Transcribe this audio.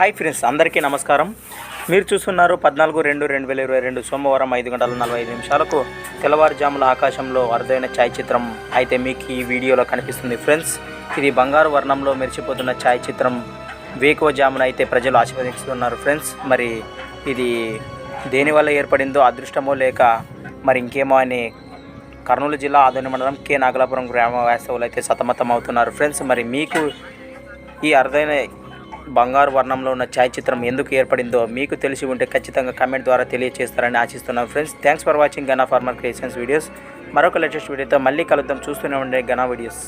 Hi friends అందరికీ నమస్కారం. మీరు చూస్తున్నారు పద్నాలుగు రెండు రెండు వేల ఇరవై రెండు సోమవారం ఐదు గంటల నలభై ఐదు నిమిషాలకు తెల్లవారుజాముల ఆకాశంలో అరుదైన ఛాయాచిత్రం అయితే మీకు ఈ వీడియోలో కనిపిస్తుంది. ఫ్రెండ్స్ ఇది బంగారు వర్ణంలో మెరిసిపోతున్న ఛాయాచిత్రం. వేకువజామున అయితే ప్రజలు ఆశీర్వదిస్తున్నారు. ఫ్రెండ్స్ మరి ఇది దేనివల్ల ఏర్పడిందో అదృష్టమో లేక మరి ఇంకేమో అని కర్నూలు జిల్లా ఆదోని మండలం కే. నాగలాపురం గ్రామ వాస్తవులు అయితే సతమతం అవుతున్నారు ఫ్రెండ్స్ మరి మీకు ఈ అరుదైన బంగారు వర్ణంలో ఉన్న ఛాయాచిత్రం ఎందుకు ఏర్పడిందో మీకు తెలిసి ఉంటే ఖచ్చితంగా కమెంట్ ద్వారా తెలియజేస్తారని ఆశిస్తున్నాను friends. Thanks for watching Gana farmer creations videos మరొక లేటెస్ట్ వీడియోతో మళ్ళీ కలుద్దాం. చూస్తూనే ఉండే Gana videos